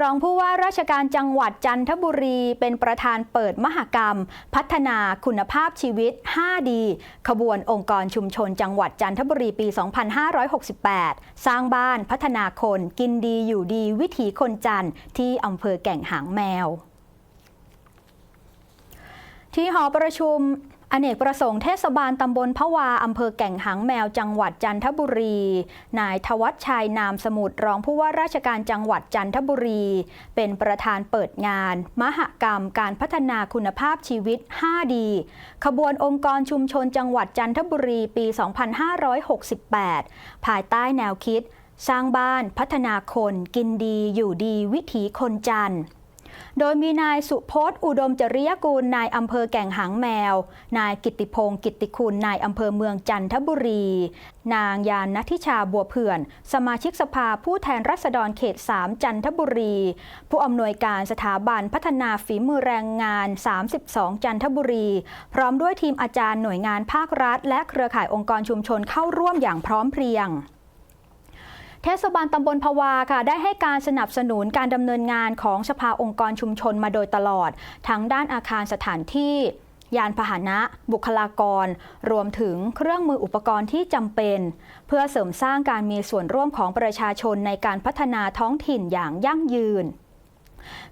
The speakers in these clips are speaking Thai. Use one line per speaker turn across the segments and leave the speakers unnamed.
รองผู้ว่าราชการจังหวัดจันทบุรี เป็นประธานเปิดมหกรรม พัฒนาคุณภาพชีวิต5ดีขบวนองค์กรชุมชนจังหวัดจันทบุรีปี 2568 สร้างบ้านพัฒนาคนกินดีอยู่ดีวิถีคนจันทร์ที่อำเภอแก่งหางแมว ที่หอประชุม อเนกประสงค์เทศบาลตำบลพะวาอำเภอแก่งหางแมวจังหวัดจันทบุรี นายทวัชชัยนามสมุทรรองผู้ว่าราชการจังหวัดจันทบุรี เป็นประธานเปิดงาน มหกรรมการพัฒนาคุณภาพชีวิต5ดีขบวนองค์กรชุมชนจังหวัดจันทบุรีปี 2568 ภายใต้แนวคิด สร้างบ้านพัฒนาคนกินดีอยู่ดีวิถีคนจันทร์ โดยมีนายสุพจน์อุดมจริยกูลนายอำเภอแก่งหางแมว นายกิติพงศ์กิติคุณนายอำเภอเมืองจันทบุรี นางยานนทิชาบัวเผื่อน สมาชิกสภาผู้แทนรัษฎรเขต 3 จันทบุรี ผู้อำนวยการสถาบันพัฒนาฝีมือแรงงาน 32 จันทบุรี พร้อมด้วยทีมอาจารย์หน่วยงานภาครัฐ และเครือข่ายองค์กรชุมชนเข้าร่วมอย่างพร้อมเพรียง เทศบาลตำบลพวาค่ะได้ให้การสนับสนุนการดำเนินงานของสภาองค์กรชุมชนมาโดยตลอด ทั้งด้านอาคารสถานที่ ยานพาหนะ บุคลากร รวมถึงเครื่องมืออุปกรณ์ที่จำเป็น เพื่อเสริมสร้างการมีส่วนร่วมของประชาชนในการพัฒนาท้องถิ่นอย่างยั่งยืน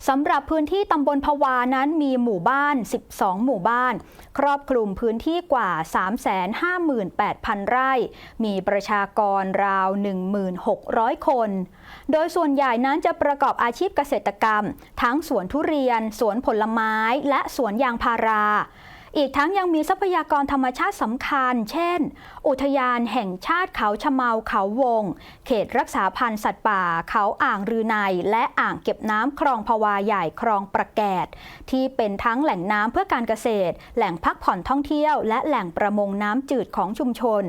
สำหรับพื้นที่ตำบลพะวานั้นมีหมู่บ้าน 12 หมู่บ้าน ครอบคลุมพื้นที่กว่า 358,000 ไร่ มีประชากรราว 1,600 คน โดยส่วนใหญ่นั้นจะประกอบอาชีพเกษตรกรรม ทั้งสวนทุเรียน สวนผลไม้ และสวนยางพารา อีกทั้งยังมีทรัพยากรธรรมชาติสำคัญ เช่น อุทยานแห่งชาติเขาชะเมาเขาวง เขตรักษาพันธุ์สัตว์ป่า เขาอ่างรือใน และอ่างเก็บน้ำคลองพวาใหญ่คลองประแกดที่เป็นทั้งแหล่งน้ำเพื่อการเกษตร แหล่งพักผ่อนท่องเที่ยว และแหล่งประมงน้ำจืดของชุมชน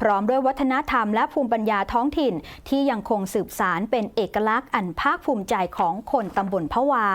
พร้อมด้วยวัฒนธรรมและภูมิปัญญาท้องถิ่น ที่ยังคงสืบสารเป็นเอกลักษณ์อันภาคภูมิใจของคนตำบลพะวา